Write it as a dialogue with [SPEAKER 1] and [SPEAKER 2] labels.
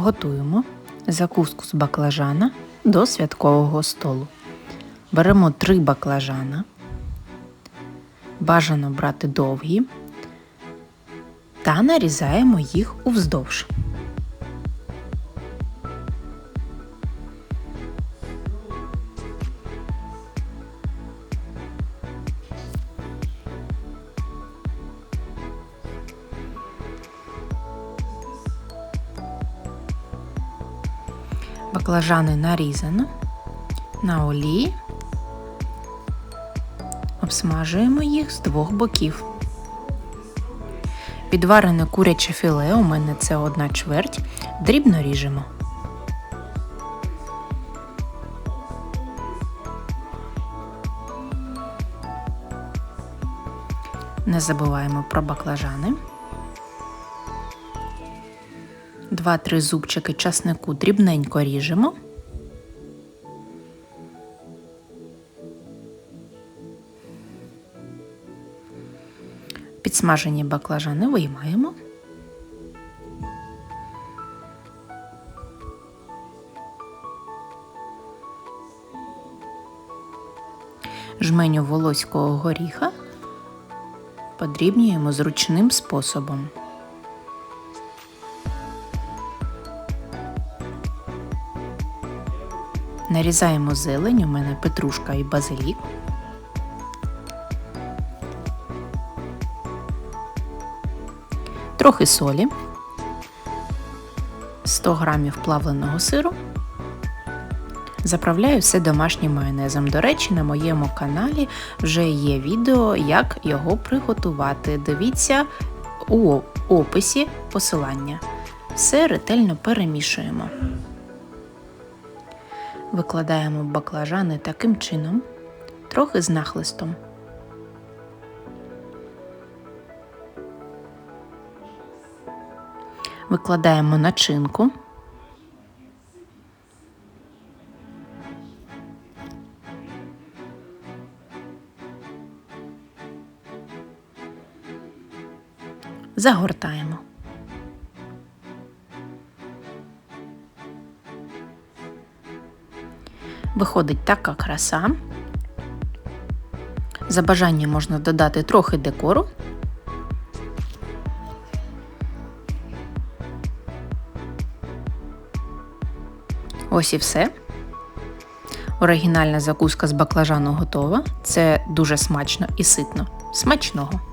[SPEAKER 1] Готуємо закуску з баклажана до святкового столу. Беремо три баклажана. Бажано брати довгі та нарізаємо їх уздовж. Баклажани нарізано на олії. Обсмажуємо їх з двох боків. Підварене куряче філе, у мене це одна чверть, дрібно ріжемо. Не забуваємо про баклажани. 2-3 зубчики часнику дрібненько ріжемо. Підсмажені баклажани виймаємо. Жменю волоського горіха подрібнюємо зручним способом. Нарізаємо зелень, у мене петрушка і базилік. Трохи солі, 100 грамів плавленого сиру. Заправляю все домашнім майонезом. До речі, на моєму каналі вже є відео, як його приготувати. Дивіться у описі посилання. Все ретельно перемішуємо. Викладаємо баклажани таким чином, трохи з нахлистом. Викладаємо начинку. Загортаємо. Виходить така краса. За бажанням можна додати трохи декору. Ось і все. Оригінальна закуска з баклажану готова. Це дуже смачно і ситно. Смачного!